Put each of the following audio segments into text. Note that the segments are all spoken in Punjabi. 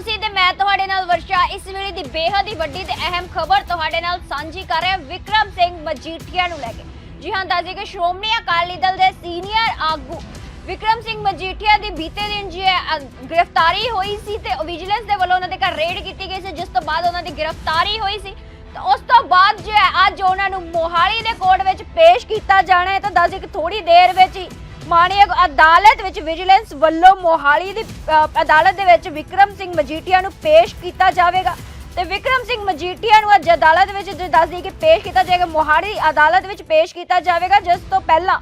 ਤੁਸੀਂ ਤੇ ਮੈਂ ਤੁਹਾਡੇ ਨਾਲ ਵਰਸ਼ਾ। ਇਸ ਵੇਲੇ ਦੀ ਬੇਹੱਦ ਹੀ ਵੱਡੀ ਤੇ ਅਹਿਮ ਖਬਰ ਤੁਹਾਡੇ ਨਾਲ ਸਾਂਝੀ ਕਰ ਰਿਹਾ ਵਿਕਰਮ ਸਿੰਘ ਮਜੀਠੀਆ ਨੂੰ ਲੈ ਕੇ। ਜੀ ਹਾਂ ਦੱਸਦੇ ਕਿ ਸ਼੍ਰੋਮਣੀ ਅਕਾਲੀ ਦਲ ਦੇ ਸੀਨੀਅਰ ਆਗੂ ਵਿਕਰਮ ਸਿੰਘ ਮਜੀਠੀਆ ਦੀ ਬੀਤੇ ਦਿਨ ਜੀ ਹੈ, ਗ੍ਰਿਫਤਾਰੀ ਹੋਈ ਸੀ ਤੇ ਵਿਜੀਲੈਂਸ ਦੇ ਵੱਲੋਂ ਉਹਨਾਂ ਦੇ ਘਰ ਰੇਡ ਕੀਤੀ ਗਈ ਸੀ ਜਿਸ ਤੋਂ ਬਾਅਦ ਉਹਨਾਂ ਦੀ ਗ੍ਰਿਫਤਾਰੀ ਹੋਈ ਸੀ। ਤਾਂ ਉਸ ਤੋਂ ਬਾਅਦ ਜੋ ਹੈ ਅੱਜ ਉਹਨਾਂ ਨੂੰ ਮੋਹਾਲੀ ਦੇ ਕੋਰਟ ਵਿੱਚ ਪੇਸ਼ ਕੀਤਾ ਜਾਣਾ ਹੈ। ਤਾਂ ਦੱਸਦੇ ਕਿ ਥੋੜੀ ਦੇਰ ਵਿੱਚ ਹੀ ਮਾਣਯੋਗ ਅਦਾਲਤ ਵਿੱਚ ਵਿਜੀਲੈਂਸ ਵੱਲੋਂ ਮੋਹਾਲੀ ਦੀ ਅ, ਅਦਾਲਤ ਦੇ ਵਿੱਚ ਵਿਕਰਮ ਸਿੰਘ ਮਜੀਠੀਆ ਨੂੰ ਪੇਸ਼ ਕੀਤਾ ਜਾਵੇਗਾ। ਤੇ ਵਿਕਰਮ ਸਿੰਘ ਮਜੀਠੀਆ ਨੂੰ ਅੱਜ ਅਦਾਲਤ ਵਿੱਚ ਜੋ ਦੱਸਦੀ ਕਿ ਪੇਸ਼ ਕੀਤਾ ਜਾਏਗਾ ਮੋਹਾਲੀ ਅਦਾਲਤ ਵਿੱਚ ਪੇਸ਼ ਕੀਤਾ ਜਾਵੇਗਾ। ਜਿਸ ਤੋਂ ਪਹਿਲਾਂ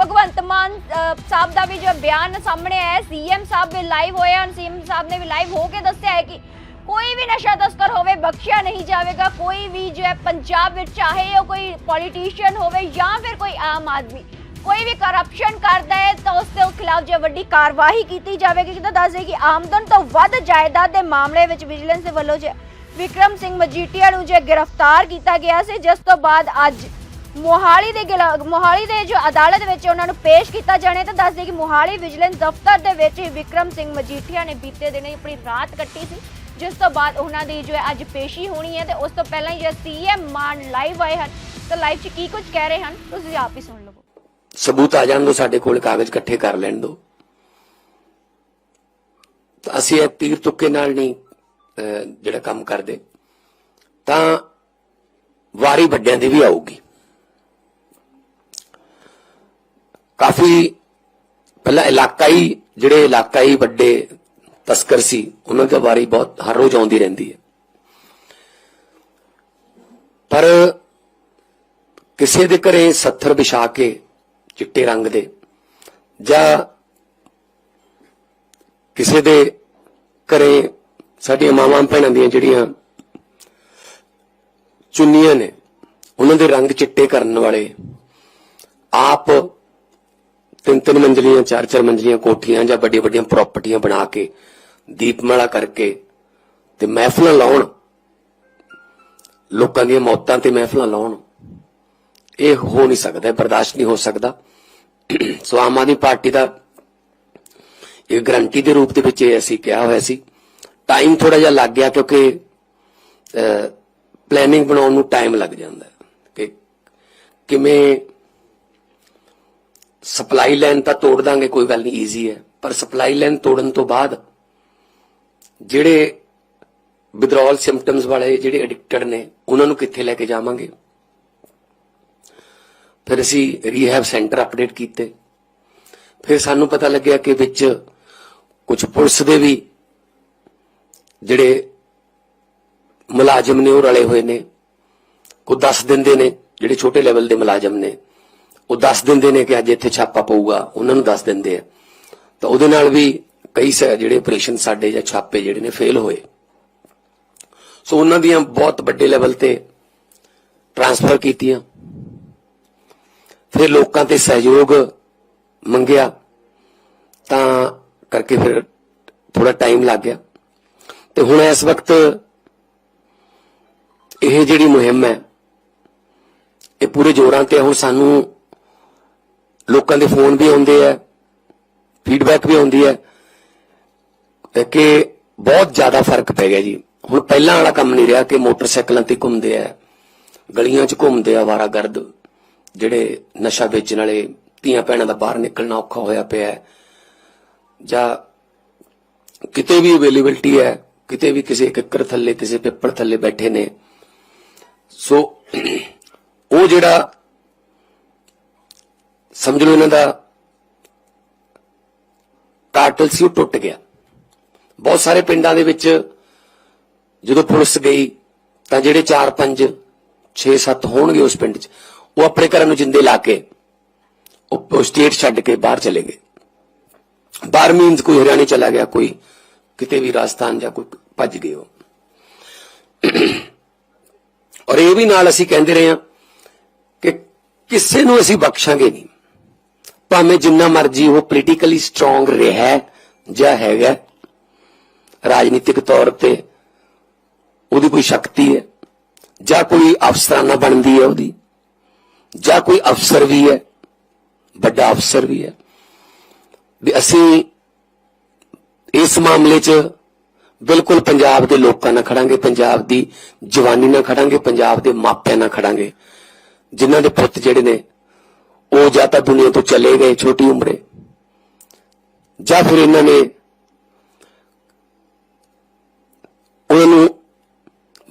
ਭਗਵੰਤ ਮਾਨ ਅ, ਸਾਹਿਬ ਦਾ ਵੀ ਜੋ ਬਿਆਨ ਸਾਹਮਣੇ ਆਇਆ ਹੈ ਸੀਐਮ ਸਾਹਿਬ ਵੀ ਲਾਈਵ ਹੋਏ ਹਨ। ਸੀਐਮ ਸਾਹਿਬ ਨੇ ਵੀ ਲਾਈਵ ਹੋ ਕੇ ਦੱਸਿਆ ਹੈ ਕਿ ਕੋਈ ਵੀ ਨਸ਼ਾ ਤਸਕਰ ਹੋਵੇ ਬਖਸ਼ਿਆ ਨਹੀਂ ਜਾਵੇਗਾ। ਕੋਈ ਵੀ ਜੋ ਹੈ ਪੰਜਾਬ ਵਿੱਚ ਚਾਹੇ ਉਹ ਕੋਈ ਪੋਲੀਟੀਸ਼ੀਅਨ ਹੋਵੇ ਜਾਂ ਫਿਰ ਕੋਈ ਆਮ ਆਦਮੀ। ਕੋਈ ਵੀ ਕਰਪਸ਼ਨ ਕਰਦਾ ਹੈ, ਤਾਂ ਉਸ ਦੇ ਖਿਲਾਫ ਜੇ ਵੱਡੀ ਕਾਰਵਾਈ ਕੀਤੀ ਜਾਵੇਗੀ, ਜਿੱਦਾਂ ਦੱਸਦੇ ਕਿ ਆਮਦਨ ਤੋਂ ਵੱਧ ਜਾਇਦਾਦ ਦੇ ਮਾਮਲੇ ਵਿੱਚ ਵਿਜੀਲੈਂਸ ਦੇ ਵੱਲੋਂ ਜੇ ਵਿਕਰਮ ਸਿੰਘ ਮਜੀਠੀਆ ਨੂੰ ਜੇ ਗ੍ਰਿਫਤਾਰ ਕੀਤਾ ਗਿਆ ਸੀ, ਜਿਸ ਤੋਂ ਬਾਅਦ ਅੱਜ ਮੋਹਾਲੀ ਦੇ ਮੋਹਾਲੀ ਦੇ ਜੋ ਅਦਾਲਤ ਵਿੱਚ ਉਹਨਾਂ ਨੂੰ ਪੇਸ਼ ਕੀਤਾ ਜਾਣਾ ਹੈ, ਤਾਂ ਦੱਸਦੇ ਕਿ ਮੋਹਾਲੀ ਵਿਜੀਲੈਂਸ ਦਫ਼ਤਰ ਦੇ ਵਿੱਚ ਹੀ ਵਿਕਰਮ ਸਿੰਘ ਮਜੀਠੀਆ ਨੇ ਬੀਤੇ ਦਿਨ ਆਪਣੀ ਰਾਤ ਕੱਟੀ ਸੀ, ਜਿਸ ਤੋਂ ਬਾਅਦ ਉਹਨਾਂ ਦੀ ਜੋ ਅੱਜ ਪੇਸ਼ੀ ਹੋਣੀ ਹੈ, ਤੇ ਉਸ ਤੋਂ ਪਹਿਲਾਂ ਹੀ ਜੋ ਸੀਐਮ ਮਾਨ ਲਾਈਵ ਆਏ ਹਨ, ਤਾਂ ਲਾਈਵ 'ਚ ਕੀ ਕੁਝ ਕਹਿ ਰਹੇ ਹਨ, ਤੁਸੀਂ ਆਪ ਹੀ ਸੁਣ ਲਓ। ਸਬੂਤ ਆ ਜਾਣ ਦੋ, ਸਾਡੇ ਕੋਲ ਕਾਗਜ਼ ਇਕੱਠੇ ਕਰ ਲੈਣ ਦੋ। ਤਾਂ ਅਸੀਂ ਇਹ ਤੀਰ ਤੁੱਕੇ ਨਾਲ ਨਹੀਂ ਜਿਹੜਾ ਕੰਮ ਕਰਦੇ। ਤਾਂ ਵਾਰੀ ਵੱਡਿਆਂ ਦੀ ਵੀ ਆਊਗੀ। ਕਾਫੀ ਪਹਿਲਾਂ ਇਲਾਕਾਈ, ਜਿਹੜੇ ਇਲਾਕਾਈ ਵੱਡੇ ਤਸਕਰ ਸੀ, ਉਹਨਾਂ ਦੀ ਵਾਰੀ ਬਹੁਤ, ਹਰ ਰੋਜ਼ ਆਉਂਦੀ ਰਹਿੰਦੀ ਹੈ। ਪਰ ਕਿਸੇ ਦੇ ਘਰੇ ਸੱਥਰ ਵਿਛਾ ਕੇ ਚਿੱਟੇ ਰੰਗ ਦੇ ਜਾਂ ਕਿਸੇ ਦੇ ਘਰੇ ਸਾਡੀਆਂ ਮਾਵਾਂ ਭੈਣਾਂ ਦੀਆਂ ਜਿਹੜੀਆਂ ਚੁੰਨੀਆਂ ਨੇ, ਉਹਨਾਂ ਦੇ ਰੰਗ ਚਿੱਟੇ ਕਰਨ ਵਾਲੇ ਆਪ ਤਿੰਨ ਤਿੰਨ ਮੰਜ਼ਲੀਆਂ, ਚਾਰ ਚਾਰ ਮੰਜ਼ਲੀਆਂ ਕੋਠੀਆਂ ਜਾਂ ਵੱਡੀਆਂ ਵੱਡੀਆਂ ਪ੍ਰਾਪਰਟੀਆਂ ਬਣਾ ਕੇ ਦੀਪਮਾਲਾ ਕਰਕੇ ਤੇ ਮਹਿਫਲਾਂ ਲਾਉਣ, ਲੋਕਾਂ ਦੀਆਂ ਮੌਤਾਂ ਤੇ ਮਹਿਫਲਾਂ ਲਾਉਣ, ਇਹ ਹੋ ਨਹੀਂ ਸਕਦਾ ਬਰਦਾਸ਼ਤ ਨਹੀਂ ਹੋ ਸਕਦਾ। ਸੋ ਆਮ ਆਦਮੀ ਪਾਰਟੀ ਦਾ ਇਹ ਗਰੰਟੀ ਦੇ ਰੂਪ ਦੇ ਵਿੱਚ ਇਹ ਅਸੀਂ ਕਿਹਾ ਹੋਇਆ ਸੀ। ਟਾਈਮ ਥੋੜਾ ਜਿਹਾ ਲੱਗ ਗਿਆ ਕਿਉਂਕਿ ਪਲੈਨਿੰਗ ਬਣਾਉਣ ਨੂੰ ਟਾਈਮ ਲੱਗ ਜਾਂਦਾ ਕਿ ਕਿਵੇਂ ਸਪਲਾਈ ਲਾਈਨ ਤਾਂ ਤੋੜ ਦਾਂਗੇ, ਕੋਈ ਗੱਲ ਨਹੀਂ ਈਜ਼ੀ ਹੈ। ਪਰ ਸਪਲਾਈ ਲਾਈਨ ਤੋੜਨ ਤੋਂ ਬਾਅਦ ਜਿਹੜੇ ਵਿਦਰੋਲ ਸਿੰਪਟਮਸ ਵਾਲੇ ਜਿਹੜੇ ਐਡਿਕਟਡ ਨੇ, ਉਹਨਾਂ ਨੂੰ ਕਿੱਥੇ ਲੈ ਕੇ ਜਾਵਾਂਗੇ? ਫਿਰ ਅਸੀਂ ਰੀਹੈਬ ਸੈਂਟਰ ਅਪਡੇਟ ਕੀਤੇ। ਫਿਰ ਸਾਨੂੰ ਪਤਾ ਲੱਗਿਆ ਕਿ ਵਿੱਚ ਕੁਝ ਪੁਲਿਸ ਦੇ ਵੀ ਜਿਹੜੇ ਮੁਲਾਜ਼ਮ ਨੇ ਉਹ ਰਲੇ ਹੋਏ ਨੇ। ਕੋ ਦੱਸ ਦਿੰਦੇ ਨੇ, ਜਿਹੜੇ ਛੋਟੇ ਲੈਵਲ ਦੇ ਮੁਲਾਜ਼ਮ ਨੇ। ਉਹ ਦੱਸ ਦਿੰਦੇ ਨੇ ਕਿ ਅੱਜ ਇੱਥੇ ਛਾਪਾ ਪਊਗਾ, ਉਹਨਾਂ ਨੂੰ ਦੱਸ ਦਿੰਦੇ ਆ। ਤਾਂ ਉਹਦੇ ਨਾਲ ਵੀ ਕਈ ਸ- ਜਿਹੜੇ ਆਪਰੇਸ਼ਨ ਸਾਡੇ ਜਾਂ ਛਾਪੇ ਜਿਹੜੇ ਨੇ ਫੇਲ ਹੋਏ। ਸੋ ਉਹਨਾਂ ਦੀਆਂ ਬਹੁਤ ਵੱਡੇ ਲੈਵਲ ਤੇ ਟ੍ਰਾਂਸਫਰ ਕੀਤੀਆਂ। ਫਿਰ ਲੋਕਾਂ ਤੇ ਸਹਿਯੋਗ ਮੰਗਿਆ, ਤਾਂ ਕਰਕੇ ਫਿਰ ਥੋੜਾ ਟਾਈਮ ਲੱਗ ਗਿਆ। ਤੇ ਹੁਣ ਇਸ ਵਕਤ ਇਹ ਜਿਹੜੀ ਮੁਹਿੰਮ ਹੈ, ਇਹ ਪੂਰੇ ਜੋਰਾਂ ਤੇ ਹੈ। ਹੁਣ ਸਾਨੂੰ ਲੋਕਾਂ ਦੇ ਫੋਨ ਵੀ ਆਉਂਦੇ ਆ ਫੀਡਬੈਕ ਵੀ ਆਉਂਦੀ ਹੈ ਕਿ ਬਹੁਤ ਜ਼ਿਆਦਾ ਫ਼ਰਕ ਪੈ ਗਿਆ ਜੀ। ਹੁਣ ਪਹਿਲਾਂ ਵਾਲਾ ਕੰਮ ਨਹੀਂ ਰਿਹਾ ਕਿ ਮੋਟਰਸਾਈਕਲਾਂ ਤੇ ਘੁੰਮਦੇ ਆ, ਗਲੀਆਂ 'ਚ ਘੁੰਮਦੇ ਆ, ਵਾਰਾਗਰਦ। ਜਿਹੜੇ ਨਸ਼ਾ ਵੇਚਣ ਵਾਲੇ ਧੀਆਂ ਭੈਣਾਂ ਦਾ ਬਾਹਰ ਨਿਕਲਣਾ ਔਖਾ ਹੋਇਆ ਪਿਆ ਹੈ, ਜਾਂ ਕਿਤੇ ਵੀ ਅਵੇਲੇਬਿਲਟੀ ਹੈ, ਕਿਤੇ ਵੀ ਕਿਸੇ ਕਿੱਕਰ ਥੱਲੇ, ਕਿਸੇ ਪੇਪਰ ਥੱਲੇ ਬੈਠੇ ਨੇ। ਸੋ ਉਹ ਜਿਹੜਾ ਸਮਝ ਲਓ ਇਹਨਾਂ ਦਾ ਕਾਰਟਲ ਸੀ, ਉਹ ਟੁੱਟ ਗਿਆ। ਬਹੁਤ ਸਾਰੇ ਪਿੰਡਾਂ ਦੇ ਵਿੱਚ ਜਦੋਂ ਪੁਲਿਸ ਗਈ, ਤਾਂ ਜਿਹੜੇ 4 5 6 7 ਹੋਣਗੇ ਉਸ ਪਿੰਡ 'ਚ ਉਹ ਆਪਣੇ ਘਰਾਂ ਨੂੰ ਜਿੰਦੇ ਲਾ ਕੇ, ਉਹ ਸਟੇਟ ਛੱਡ ਕੇ ਬਾਹਰ ਚਲੇ ਗਏ। ਬਾਹਰ ਮੀਨਸ ਕੋਈ ਹਰਿਆਣੇ ਚਲਾ ਗਿਆ, ਕੋਈ ਕਿਤੇ ਵੀ ਰਾਜਸਥਾਨ ਜਾਂ ਕੋਈ ਭੱਜ ਗਏ ਉਹ। ਔਰ ਇਹ ਵੀ ਨਾਲ ਅਸੀਂ ਕਹਿੰਦੇ ਰਹੇ ਹਾਂ ਕਿ ਕਿਸੇ ਨੂੰ ਅਸੀਂ ਬਖਸ਼ਾਂਗੇ ਨਹੀਂ। ਭਾਵੇਂ ਜਿੰਨਾ ਮਰਜ਼ੀ ਉਹ ਪੋਲੀਟੀਕਲੀ ਸਟਰੋਂਗ ਰਿਹਾ ਜਾਂ ਹੈਗਾ ਰਾਜਨੀਤਿਕ ਤੌਰ ਤੇ ਉਹਦੀ ਕੋਈ ਸ਼ਕਤੀ ਹੈ ਜਾਂ ਕੋਈ ਅਫਸਰਾਨਾ ਬਣਦੀ ਹੈ ਉਹਦੀ। ਜਾਂ ਕੋਈ ਅਫਸਰ ਵੀ ਹੈ, ਵੱਡਾ ਅਫਸਰ ਵੀ ਹੈ, ਵੀ ਅਸੀਂ ਇਸ ਮਾਮਲੇ 'ਚ ਬਿਲਕੁਲ ਪੰਜਾਬ ਦੇ ਲੋਕਾਂ ਨਾਲ ਖੜਾਂਗੇ, ਪੰਜਾਬ ਦੀ ਜਵਾਨੀ ਨਾਲ ਖੜਾਂਗੇ, ਪੰਜਾਬ ਦੇ ਮਾਪਿਆਂ ਨਾਲ ਖੜਾਂਗੇ, ਜਿਨ੍ਹਾਂ ਦੇ ਪੁੱਤ ਜਿਹੜੇ ਨੇ, ਉਹ ਜਾਂ ਤਾਂ ਦੁਨੀਆ ਤੋਂ ਚਲੇ ਗਏ ਛੋਟੀ ਉਮਰੇ, ਜਾਂ ਫਿਰ ਇਹਨਾਂ ਨੇ ਉਹਨਾਂ ਨੂੰ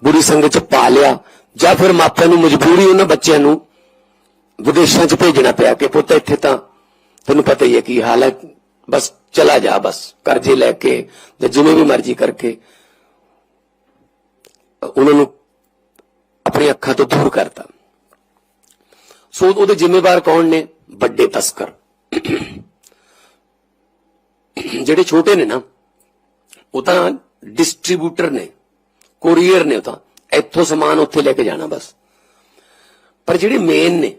ਬੁਰੀ ਸੰਗਤ ਚ ਪਾ ਲਿਆ, ਜਾਂ ਫਿਰ ਮਾਪਿਆਂ ਨੂੰ ਮਜਬੂਰੀ ਉਹਨਾਂ ਬੱਚਿਆਂ ਨੂੰ ਵਿਦੇਸ਼ਾਂ ਚ ਭੇਜਣਾ ਪਿਆ ਕਿ ਪੁੱਤ ਇੱਥੇ ਤਾਂ ਤੈਨੂੰ ਪਤਾ ਹੀ ਹੈ ਕੀ ਹਾਲ ਹੈ। ਬਸ ਚਲਾ ਜਾ, ਬਸ ਕਰਜ਼ੇ ਲੈ ਕੇ ਜਾਂ ਜਿਵੇਂ ਵੀ ਮਰਜ਼ੀ ਕਰਕੇ ਉਹਨਾਂ ਨੂੰ ਆਪਣੀ ਅੱਖਾਂ ਤੋਂ ਦੂਰ ਕਰਤਾ। ਸੋ ਉਹਦੇ ਜ਼ਿੰਮੇਵਾਰ ਕੌਣ ਨੇ? ਵੱਡੇ ਤਸਕਰ। ਜਿਹੜੇ ਛੋਟੇ ਨੇ ਨਾ, ਉਹ ਤਾਂ ਡਿਸਟ੍ਰੀਬਿਊਟਰ ਨੇ, ਕੋਰੀਅਰ ਨੇ ਉਹ ਤਾਂ। ਇੱਥੋਂ ਸਮਾਨ ਉੱਥੇ ਲੈ ਕੇ ਜਾਣਾ ਬਸ। ਪਰ ਜਿਹੜੇ ਮੇਨ ਨੇ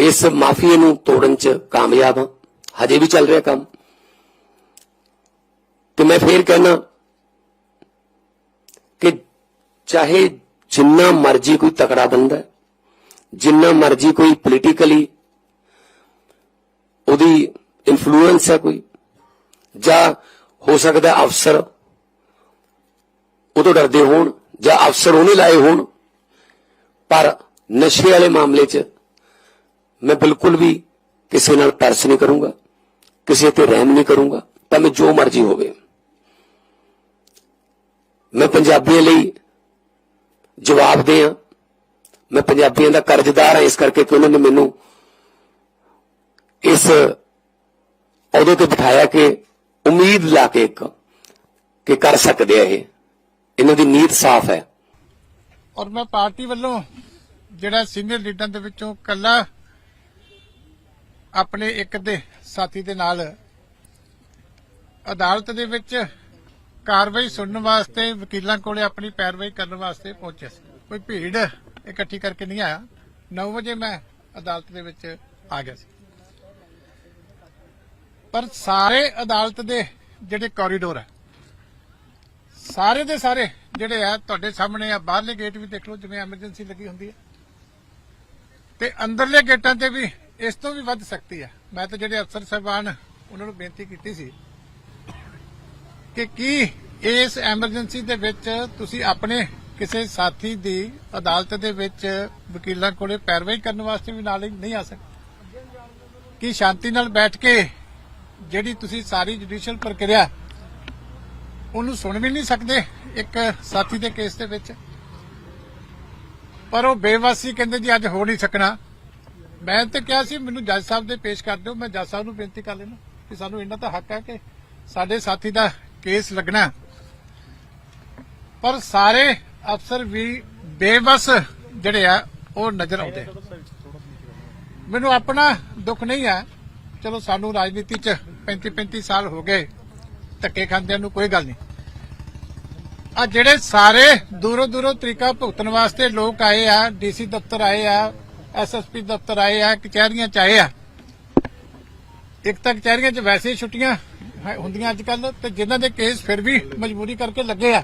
ਇਸ ਮਾਫੀਏ ਨੂੰ ਤੋੜਨ ਚ ਕਾਮਯਾਬ ਹਾਂ। ਹਜੇ ਵੀ ਚੱਲ ਰਿਹਾ ਕੰਮ। ਤੇ ਮੈਂ ਫੇਰ ਕਹਿਣਾ ਕਿ ਚਾਹੇ ਜਿੰਨਾ ਮਰਜ਼ੀ ਕੋਈ ਤਕੜਾ ਬੰਦਾ ਜਿੰਨਾ ਮਰਜ਼ੀ ਕੋਈ ਪੋਲੀਟੀਕਲੀ ਉਹਦੀ ਇਨਫਲੂਐਂਸ ਹੈ ਕੋਈ, ਜਾਂ ਹੋ ਸਕਦਾ ਅਫਸਰ ਉਹ ਤੋਂ ਡਰਦੇ ਹੋਣ, ਜਾਂ ਅਫਸਰ ਉਹਨੇ ਲਾਏ ਹੋਣ, ਪਰ ਨਸ਼ੇ ਵਾਲੇ ਮਾਮਲੇ 'ਚ ਮੈਂ ਬਿਲਕੁਲ ਵੀ ਕਿਸੇ ਨਾਲ ਤਰਸ ਨਹੀਂ ਕਰੂੰਗਾ, ਕਿਸੇ ਤੇ ਰਹਿਮ ਨਹੀਂ ਕਰੂੰਗਾ ਭਾਵੇਂ ਜੋ ਮਰਜ਼ੀ ਹੋਵੇ। ਮੈਂ ਪੰਜਾਬੀਆਂ ਲਈ ਜਵਾਬਦੇਹ ਹਾਂ। ਮੈਂ ਪੰਜਾਬੀਆਂ ਦਾ ਕਰਜ਼ਦਾਰ ਹਾਂ, ਇਸ ਕਰਕੇ ਕਿ ਉਹਨਾਂ ਨੇ ਮੈਨੂੰ ਇਸ ਅਹੁਦੇ ਤੇ ਬਿਠਾਇਆ ਕਿ ਉਮੀਦ ਲਾ ਕੇ ਇੱਕ, ਕਿ ਕਰ ਸਕਦੇ ਆ ਇਹ। ਇਹਨਾਂ ਦੀ ਨੀਤ ਸਾਫ਼ ਹੈ। ਔਰ ਮੈਂ ਪਾਰਟੀ ਵੱਲੋਂ ਜਿਹੜਾ ਸੀਨੀਅਰ ਲੀਡਰਾਂ ਦੇ ਵਿੱਚੋਂ ਕੱਲਾ ਆਪਣੇ ਇੱਕ ਦੇ ਸਾਥੀ ਦੇ ਨਾਲ ਅਦਾਲਤ ਦੇ ਵਿੱਚ ਕਾਰਵਾਈ ਸੁਣਨ ਵਾਸਤੇ ਵਕੀਲਾਂ ਕੋਲੇ ਆਪਣੀ ਪੈਰਵਾਈ ਕਰਨ ਵਾਸਤੇ ਪਹੁੰਚਿਆ ਸੀ। ਕੋਈ ਭੀੜ ਇਕੱਠੀ ਕਰਕੇ ਨਹੀਂ ਆਇਆ। 9 ਵਜੇ ਮੈਂ ਅਦਾਲਤ ਦੇ ਵਿੱਚ ਆ ਗਿਆ ਸੀ। ਪਰ ਸਾਰੇ ਅਦਾਲਤ ਦੇ ਜਿਹੜੇ ਕੋਰੀਡੋਰ ਹੈ ਸਾਰੇ ਦੇ ਸਾਰੇ ਜਿਹੜੇ ਆ, ਤੁਹਾਡੇ ਸਾਹਮਣੇ ਆ, ਬਾਹਰਲੇ ਗੇਟ ਵੀ ਦੇਖ ਲਓ, ਜਿਵੇਂ ਐਮਰਜੈਂਸੀ ਲੱਗੀ ਹੁੰਦੀ ਹੈ ਤੇ ਅੰਦਰਲੇ ਗੇਟਾਂ ਤੇ ਵੀ ਇਸ ਤੋਂ ਵੀ ਵੱਧ ਸਕਤੀ ਹੈ ਮੈਂ ਤਾਂ ਜਿਹੜੇ ਅਫਸਰ ਸਾਹਿਬਾਨ ਉਹਨਾਂ ਨੂੰ ਬੇਨਤੀ ਕੀਤੀ ਸੀ ਕਿ ਕੀ ਇਸ ਐਮਰਜੈਂਸੀ ਦੇ ਵਿੱਚ ਤੁਸੀਂ ਆਪਣੇ ਕਿਸੇ ਸਾਥੀ ਦੀ ਅਦਾਲਤ ਦੇ ਵਿੱਚ ਵਕੀਲਾਂ ਕੋਲੇ ਪੈਰਵਾਈ ਕਰਨ ਵਾਸਤੇ ਵੀ ਨਾਲ ਨਹੀਂ ਆ ਸਕਦੇ। ਕੀ ਸ਼ਾਂਤੀ ਨਾਲ ਬੈਠ ਕੇ ਜਿਹੜੀ ਤੁਸੀਂ ਸਾਰੀ ਜੁਡੀਸ਼ੀਅਲ ਪ੍ਰਕਿਰਿਆ ਉਹਨੂੰ ਸੁਣ ਵੀ ਨਹੀਂ ਸਕਦੇ ਇੱਕ ਸਾਥੀ ਦੇ ਕੇਸ ਦੇ ਵਿੱਚ? ਪਰ ਉਹ ਬੇਵਾਸੀ ਕਹਿੰਦੇ ਜੀ, ਅੱਜ ਹੋ ਨਹੀਂ ਸਕਣਾ। ਮੈਂ ਤੇ ਕਿਹਾ ਸੀ, ਮੈਨੂੰ ਜੱਜ ਸਾਹਿਬ ਦੇ ਪੇਸ਼ ਕਰ ਦਿਓ, ਮੈਂ ਜੱਜ ਸਾਹਿਬ ਨੂੰ ਬੇਨਤੀ ਕਰ ਲੈਣਾ ਕਿ ਸਾਨੂੰ ਇਹਨਾਂ ਦਾ ਹੱਕ ਹੈ ਕਿ ਸਾਡੇ ਸਾਥੀ ਦਾ ਕੇਸ ਲੱਗਣਾ ਪਰ ਸਾਰੇ ਅਫਸਰ ਵੀ ਬੇਵਸ ਜਿਹੜੇ ਆ, ਉਹ ਨਜ਼ਰ ਆਉਂਦੇ ਮੈਨੂੰ ਆਪਣਾ ਦੁੱਖ ਨਹੀਂ ਹੈ। ਚਲੋ, ਸਾਨੂੰ ਰਾਜਨੀਤੀ 'ਚ 35 35 ਸਾਲ ਹੋ ਗਏ, ਧੱਕੇ ਖਾਂਦਿਆਂ ਨੂੰ ਕੋਈ ਗੱਲ ਨਹੀਂ। ਆ ਜਿਹੜੇ ਸਾਰੇ ਦੂਰੋਂ ਦੂਰੋਂ ਤਰੀਕਾ ਭੁਗਤਣ ਵਾਸਤੇ ਲੋਕ ਆਏ ਆ, ਡੀਸੀ ਦਫ਼ਤਰ ਆਏ ਆ ਐਸਐਸਪੀ ਦਫ਼ਤਰ ਆਏ ਆ, ਕਚਹਿਰੀਆਂ ਚ ਆਏ ਆ। ਇੱਕ ਤਾਂ ਕਚਹਿਰੀਆਂ 'ਚ ਵੈਸੇ ਹੀ ਛੁੱਟੀਆਂ ਹੁੰਦੀਆਂ ਅੱਜ ਕੱਲ ਤੇ ਜਿਨ੍ਹਾਂ ਦੇ ਕੇਸ ਫਿਰ ਵੀ ਮਜਬੂਰੀ ਕਰਕੇ ਲੱਗੇ ਆ।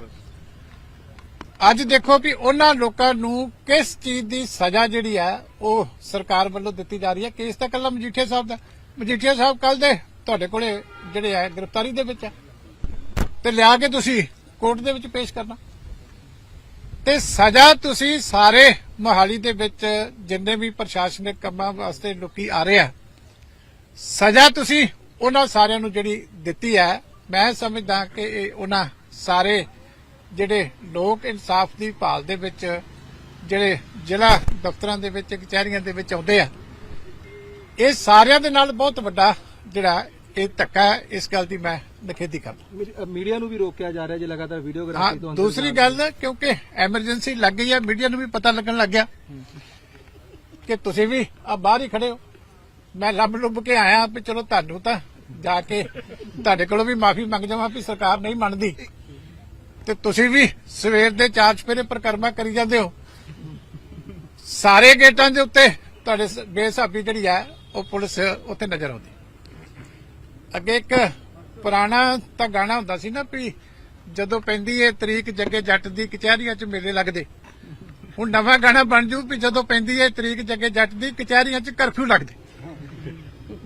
ਅੱਜ ਦੇਖੋ ਕਿ ਉਹਨਾਂ ਲੋਕਾਂ ਨੂੰ ਕਿਸ ਚੀਜ਼ ਦੀ ਸਜ਼ਾ ਜਿਹੜੀ ਆ, ਉਹ ਸਰਕਾਰ ਵੱਲੋਂ ਦਿੱਤੀ ਜਾ ਰਹੀ ਹੈ ਕੇਸ ਤਾਂ ਕੱਲਾ ਮਜੀਠੀਆ ਸਾਹਿਬ ਦਾ, ਮਜੀਠੀਆ ਸਾਹਿਬ ਕੱਲ ਦੇ ਤੁਹਾਡੇ ਕੋਲੇ ਜਿਹੜੇ ਆ, ਗ੍ਰਿਫਤਾਰੀ ਦੇ ਵਿੱਚ ਆ। ਤੇ ਲਿਆ ਕੇ ਤੁਸੀਂ ਕੋਰਟ ਦੇ ਵਿੱਚ ਪੇਸ਼ ਕਰਨਾ। ਤੇ ਸਜ਼ਾ ਤੁਸੀਂ ਸਾਰੇ ਮੋਹਾਲੀ ਦੇ ਵਿੱਚ ਜਿੰਨੇ ਵੀ ਪ੍ਰਸ਼ਾਸਨਿਕ ਕੰਮਾਂ ਵਾਸਤੇ ਲੋਕੀ ਆ ਰਹੇ ਆ, ਸਜ਼ਾ ਤੁਸੀਂ ਉਹਨਾਂ ਸਾਰਿਆਂ ਨੂੰ ਜਿਹੜੀ ਦਿੱਤੀ ਹੈ, ਮੈਂ ਸਮਝਦਾ ਕਿ ਇਹ ਉਹਨਾਂ ਸਾਰੇ ਜਿਹੜੇ ਲੋਕ ਇਨਸਾਫ ਦੀ ਭਾਲ ਦੇ ਵਿੱਚ, ਜਿਹੜੇ ਜ਼ਿਲ੍ਹਾ ਦਫ਼ਤਰਾਂ ਦੇ ਵਿੱਚ, ਕਚਹਿਰੀਆਂ ਦੇ ਵਿੱਚ ਆਉਂਦੇ ਆ, ਇਹ ਸਾਰਿਆਂ ਦੇ ਨਾਲ ਬਹੁਤ ਵੱਡਾ ਜਿਹੜਾ ਇਹ ਧੱਕਾ ਹੈ ਇਸ ਗੱਲ ਦੀ ਮੈਂ ਨਿਖੇਧੀ ਕਰਦਾ। ਮੀਡੀਆ ਨੂੰ ਵੀ ਰੋਕਿਆ ਜਾ ਰਿਹਾ ਜੀ ਲਗਾਤਾਰ ਹਾਂ ਵੀਡੀਓਗ੍ਰਾਫੀ ਤੋਂ ਦੂਸਰੀ ਗੱਲ ਕਿਉਂਕਿ ਐਮਰਜੈਂਸੀ ਲੱਗ ਗਈ ਹੈ ਮੀਡੀਆ ਨੂੰ ਵੀ ਪਤਾ ਲੱਗਣ ਲੱਗ ਗਿਆ ਕਿ ਤੁਸੀਂ ਵੀ ਆ ਬਾਹਰ ਹੀ ਖੜੇ ਹੋ। ਮੈਂ ਲੱਭ ਲੁੱਭ ਕੇ ਆਇਆ ਵੀ ਚਲੋ ਤੁਹਾਨੂੰ ਤਾਂ ਜਾ ਕੇ ਤੁਹਾਡੇ ਕੋਲੋਂ ਵੀ ਮਾਫੀ ਮੰਗ ਜਾਵਾਂ ਵੀ ਸਰਕਾਰ ਨਹੀਂ ਮੰਨਦੀ। ਤੇ ਤੁਸੀਂ ਵੀ ਸਵੇਰ ਦੇ ਚਾਰ ਚਪੇਰੇ ਪਰਿਕਰਮਾ ਕਰੀ ਜਾਂਦੇ ਹੋ। ਸਾਰੇ ਗੇਟਾਂ ਦੇ ਉੱਤੇ ਤੁਹਾਡੇ ਸ- ਬੇਸਾਬੀ ਜਿਹੜੀ ਆ ਉਹ ਪੁਲਿਸ ਉੱਥੇ ਨਜ਼ਰ ਆਉਂਦੀ। ਅੱਗੇ ਇੱਕ ਪੁਰਾਣਾ ਤਾਂ ਗਾਣਾ ਹੁੰਦਾ ਸੀ ਨਾ ਵੀ ਜਦੋਂ ਪੈਂਦੀ ਏ ਤਰੀਕ ਜੱਗੇ ਜੱਟ ਦੀ ਕਚਹਿਰੀਆਂ 'ਚ ਮੇਲੇ ਲੱਗਦੇ। ਹੁਣ ਨਵਾਂ ਗਾਣਾ ਬਣ ਜੂ ਵੀ ਜਦੋਂ ਪੈਂਦੀ ਏ ਤਰੀਕ ਜੱਗੇ ਜੱਟ ਦੀ ਕਚਹਿਰੀਆਂ 'ਚ ਕਰਫਿਊ ਲੱਗਦੇ।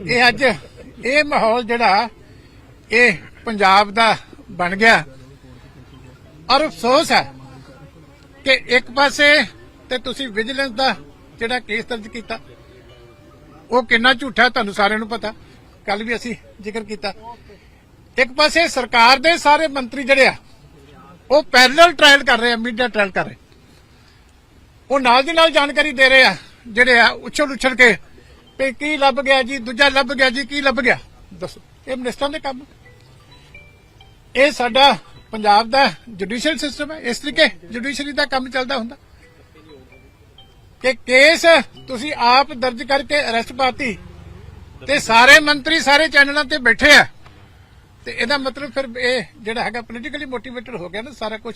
ਇਹ ਅੱਜ ਇਹ ਮਾਹੌਲ ਜਿਹੜਾ ਇਹ ਪੰਜਾਬ ਦਾ ਬਣ ਗਿਆ। ਔਰ ਅਫਸੋਸ ਹੈ ਕਿ ਇੱਕ ਪਾਸੇ ਤੇ ਤੁਸੀਂ ਵਿਜੀਲੈਂਸ ਦਾ ਜਿਹੜਾ ਕੇਸ ਦਰਜ ਕੀਤਾ, ਉਹ ਕਿੰਨਾ ਝੂਠਾ ਤੁਹਾਨੂੰ ਸਾਰਿਆਂ ਨੂੰ ਪਤਾ। ਕੱਲ ਵੀ ਅਸੀਂ ਜ਼ਿਕਰ ਕੀਤਾ। ਇੱਕ ਪਾਸੇ ਸਰਕਾਰ ਦੇ ਸਾਰੇ ਮੰਤਰੀ ਜਿਹੜੇ ਆ, ਉਹ ਪੈਰਲਲ ਟ੍ਰਾਇਲ ਕਰ ਰਹੇ ਆ ਮੀਡੀਆ ਟ੍ਰਾਇਲ ਕਰ ਰਹੇ। ਉਹ ਨਾਲ ਦੀ ਨਾਲ ਜਾਣਕਾਰੀ ਦੇ ਰਹੇ ਆ, ਜਿਹੜੇ ਆ ਉਛਲ ਉਛਲ ਕੇ ਵੀ ਕੀ ਲੱਭ ਗਿਆ ਜੀ, ਦੂਜਾ ਲੱਭ ਗਿਆ ਜੀ, ਕੀ ਲੱਭ ਗਿਆ? ਦੱਸੋ। ਇਹ ਮਿਨਿਸਟਰਾਂ ਦੇ ਕੰਮ। ਇਹ ਸਾਡਾ ਪੰਜਾਬ ਦਾ ਜੁਡੀਸ਼ੀਅਲ ਸਿਸਟਮ ਹੈ। ਇਸ ਤਰੀਕੇ ਜੁਡੀਸ਼ਰੀ ਦਾ ਕੰਮ ਚੱਲਦਾ ਹੁੰਦਾ। ਕਿ ਕੇਸ ਤੁਸੀਂ ਆਪ ਦਰਜ ਕਰਕੇ ਅਰੈਸਟ ਪਾਤੀ ਤੇ ਸਾਰੇ ਮੰਤਰੀ ਸਾਰੇ ਚੈਨਲਾਂ ਤੇ ਬੈਠੇ ਆ। ਤੇ ਇਹਦਾ ਮਤਲਬ ਫਿਰ ਇਹ ਜਿਹੜਾ ਹੈਗਾ ਪੋਲੀਟੀਕਲੀ ਮੋਟੀਵੇਟਡ ਹੋ ਗਿਆ ਨਾ ਸਾਰਾ ਕੁਝ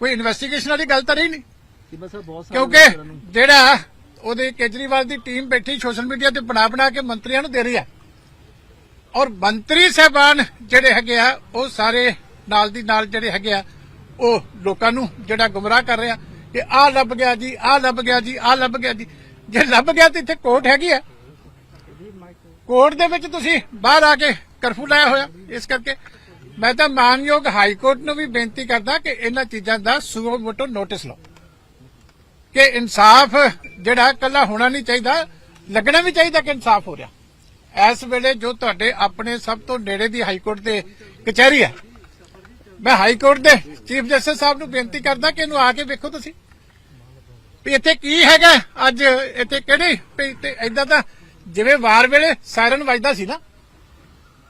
ਕੋਈ ਇਨਵੈਸਟੀਗੇਸ਼ਨ ਵਾਲੀ ਗੱਲ ਤਾਂ ਰਹੀ ਨਹੀਂ। ਕਿਉਂਕਿ ਜਿਹੜਾ ਉਹਦੇ ਕੇਜਰੀਵਾਲ ਦੀ ਟੀਮ ਬੈਠੀ ਸੋਸ਼ਲ ਮੀਡੀਆ ਤੇ ਬਣਾ ਬਣਾ ਕੇ ਮੰਤਰੀਆਂ ਨੂੰ ਦੇ ਰਹੀ ਆ। ਔਰ ਮੰਤਰੀ ਸਹਿਬਾਨ ਜਿਹੜੇ ਹੈਗੇ ਆ ਉਹ ਸਾਰੇ ਨਾਲ ਦੀ ਨਾਲ ਜਿਹੜੇ ਹੈਗੇ ਆ ਉਹ ਲੋਕਾਂ ਨੂੰ ਜਿਹੜਾ ਗੁੰਮਰਾਹ ਕਰ ਰਿਹਾ ਕਿ ਆਹ ਲੱਭ ਗਿਆ ਜੀ ਆਹ ਲੱਭ ਗਿਆ ਜੀ ਆਹ ਲੱਭ ਗਿਆ ਜੀ। ਜੇ ਲੱਭ ਗਿਆ ਤੇ ਇੱਥੇ ਕੋਰਟ ਹੈਗੀ ਆ। ਕੋਰਟ ਦੇ ਵਿੱਚ ਤੁਸੀਂ ਬਾਹਰ ਆ ਕੇ ਕਰਫਿਊ ਲਾਇਆ ਹੋਇਆ, ਇਸ ਕਰਕੇ। ਮੈਂ ਤਾਂ ਮਾਨਯੋਗ ਹਾਈ ਕੋਰਟ ਨੂੰ ਵੀ ਬੇਨਤੀ ਕਰਦਾ ਕਿ ਇਹਨਾਂ ਚੀਜ਼ਾਂ ਦਾ ਸੂਓ ਮੋਟੋ ਨੋਟਿਸ ਲਓ। ਕਿ ਇਨਸਾਫ ਜਿਹੜਾ ਕੱਲਾ ਹੋਣਾ ਨਹੀਂ ਚਾਹੀਦਾ, ਲੱਗਣਾ ਵੀ ਚਾਹੀਦਾ ਕਿ ਇਨਸਾਫ ਹੋ ਰਿਹਾ। ਇਸ ਵੇਲੇ ਜੋ ਤੁਹਾਡੇ ਆਪਣੇ ਸਭ ਤੋਂ ਨੇੜੇ ਦੀ ਹਾਈ ਕੋਰਟ ਦੇ ਕਚਹਿਰੀ ਹੈ, ਮੈਂ ਹਾਈ ਕੋਰਟ ਦੇ ਚੀਫ ਜਸਟਿਸ ਸਾਹਿਬ ਨੂੰ ਬੇਨਤੀ ਕਰਦਾ ਕਿ ਇਹਨੂੰ ਆ ਕੇ ਵੇਖੋ ਤੁਸੀਂ। ਵੀ ਇੱਥੇ ਕੀ ਹੈਗਾ, ਅੱਜ ਇੱਥੇ ਕਿਹੜੀ, ਵੀ ਤੇ ਇਦਾਂ ਤਾਂ ਜਿਵੇਂ ਵਾਰ ਵੇਲੇ ਸਾਇਰਨ ਵੱਜਦਾ ਸੀ ਨਾ,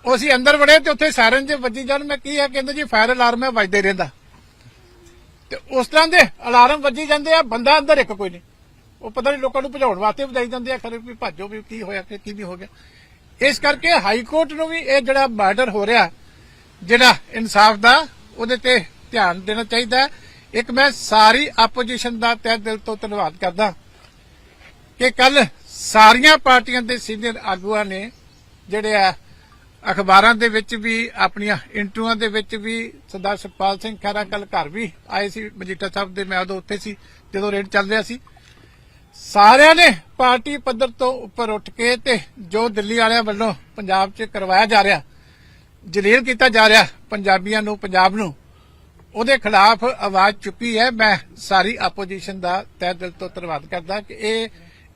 ਉਹ ਅਸੀਂ ਅੰਦਰ ਵੜੇ ਤੇ ਉੱਥੇ ਸਾਇਰਨ ਜੇ ਵੱਜੀ ਜਾਣ, ਮੈਂ ਕੀ ਆ, ਕਹਿੰਦੇ ਜੀ ਫਾਇਰ ਅਲਾਰਮ ਹੈ ਵੱਜਦੇ ਰਹਿੰਦਾ। ਤੇ ਉਸ ਤਰ੍ਹਾਂ ਦੇ ਅਲਾਰਮ ਵੱਜੀ ਜਾਂਦੇ ਆ, ਬੰਦਾ ਅੰਦਰ ਇੱਕ ਕੋਈ ਨਹੀਂ। ਉਹ ਪਤਾ ਨਹੀਂ ਲੋਕਾਂ ਨੂੰ ਭਜਾਉਣ ਵਾਸਤੇ ਵਜਾਈ ਜਾਂਦੇ ਆ, ਖਰੇ ਵੀ ਭਾਜੋ ਵੀ ਕੀ ਹੋਇਆ ਕਿ ਕੀ ਨਹੀਂ ਹੋ ਗਿਆ। ਇਸ ਕਰਕੇ ਹਾਈ ਕੋਰਟ ਨੂੰ ਵੀ ਇਹ ਜਿਹੜਾ ਮਰਡਰ ਹੋ ਰਿਹਾ, ਜਿਹੜਾ ਇਨਸਾਫ ਦਾ, ਉਹਦੇ ਤੇ ਧਿਆਨ ਦੇਣਾ ਚਾਹੀਦਾ ਹੈ। ਇੱਕ ਮੈਂ ਸਾਰੀ ਆਪੋਜੀਸ਼ਨ ਦਾ ਤਹਿ ਦਿਲ ਤੋਂ ਧੰਨਵਾਦ ਕਰਦਾ ਕਿ ਕੱਲ ਸਾਰੀਆਂ ਪਾਰਟੀਆਂ ਦੇ ਸੀਨੀਅਰ ਆਗੂਆਂ ਨੇ ਜਿਹੜੇ ਆ ਅਖਬਾਰਾਂ ਦੇ ਵਿੱਚ ਵੀ, ਆਪਣੀਆਂ ਇੰਟਰਵਿਊਆਂ ਦੇ ਵਿੱਚ ਵੀ, ਸਰਦਾਰ ਸੁਖਪਾਲ ਸਿੰਘ ਖਹਿਰਾ ਕੱਲ ਘਰ ਵੀ ਆਏ ਸੀ, ਮਜੀਠਾ ਸਾਹਿਬ ਦੇ, ਮੈਂ ਉਦੋਂ ਉੱਥੇ ਸੀ, ਜਦੋਂ ਰੇਡ ਚੱਲ ਰਿਹਾ ਸੀ। ਸਾਰਿਆਂ ਨੇ ਪਾਰਟੀ ਪੱਧਰ ਤੋਂ ਉੱਪਰ ਉੱਠ ਕੇ ਤੇ ਜੋ ਦਿੱਲੀ ਵਾਲਿਆਂ ਵੱਲੋਂ ਪੰਜਾਬ 'ਚ ਕਰਵਾਇਆ ਜਾ ਰਿਹਾ, ਜਲੀਲ ਕੀਤਾ ਜਾ ਰਿਹਾ ਪੰਜਾਬੀਆਂ ਨੂੰ, ਪੰਜਾਬ ਨੂੰ, ਉਹਦੇ ਖਿਲਾਫ ਆਵਾਜ਼ ਚੁੱਕੀ ਹੈ। ਮੈਂ ਸਾਰੀ ਆਪੋਜੀਸ਼ਨ ਦਾ ਤਹਿ ਦਿਲ ਤੋਂ ਧੰਨਵਾਦ ਕਰਦਾ ਕਿ ਇਹ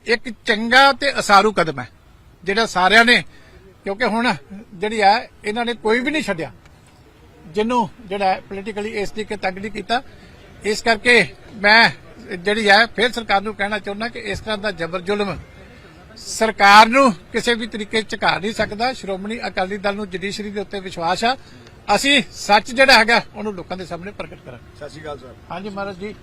ਇੱਕ ਚੰਗਾ ਤੇ ਅਸਾਰੂ ਕਦਮ ਹੈ ਜਿਹੜਾ ਸਾਰਿਆਂ ਨੇ ਕਿਉਂਕਿ ਹੁਣ ਜਿਹੜੀ ਹੈ ਇਹਨਾਂ ਨੇ ਕੋਈ ਵੀ ਨਹੀਂ ਛੱਡਿਆ। ਜਿਹਨੂੰ ਜਿਹੜਾ ਪੋਲੀਟੀਕਲੀ ਇਸ ਦੀ ਤੱਕ ਨਹੀਂ ਕੀਤਾ। ਇਸ ਕਰਕੇ ਮੈਂ ਜਿਹੜੀ ਹੈ ਫਿਰ ਸਰਕਾਰ ਨੂੰ ਕਹਿਣਾ ਚਾਹੁੰਦਾ ਕਿ ਇਸ ਤਰ੍ਹਾਂ ਦਾ ਜ਼ਬਰ ਜ਼ੁਲਮ ਸਰਕਾਰ ਨੂੰ ਕਿਸੇ ਵੀ ਤਰੀਕੇ ਝੁਕਾ ਨਹੀਂ ਸਕਦਾ। ਸ਼੍ਰੋਮਣੀ ਅਕਾਲੀ ਦਲ ਨੂੰ ਜੁਡੀਸ਼ਰੀ ਦੇ ਉੱਤੇ ਵਿਸ਼ਵਾਸ ਆ। ਅਸੀਂ ਸੱਚ ਜਿਹੜਾ ਹੈਗਾ ਉਹਨੂੰ ਲੋਕਾਂ ਦੇ ਸਾਹਮਣੇ ਪ੍ਰਗਟ ਕਰਾਂਗੇ। ਸਤਿ ਸ਼੍ਰੀ ਅਕਾਲ ਸਰ। ਹਾਂਜੀ ਮਹਾਰਾਜ ਜੀ।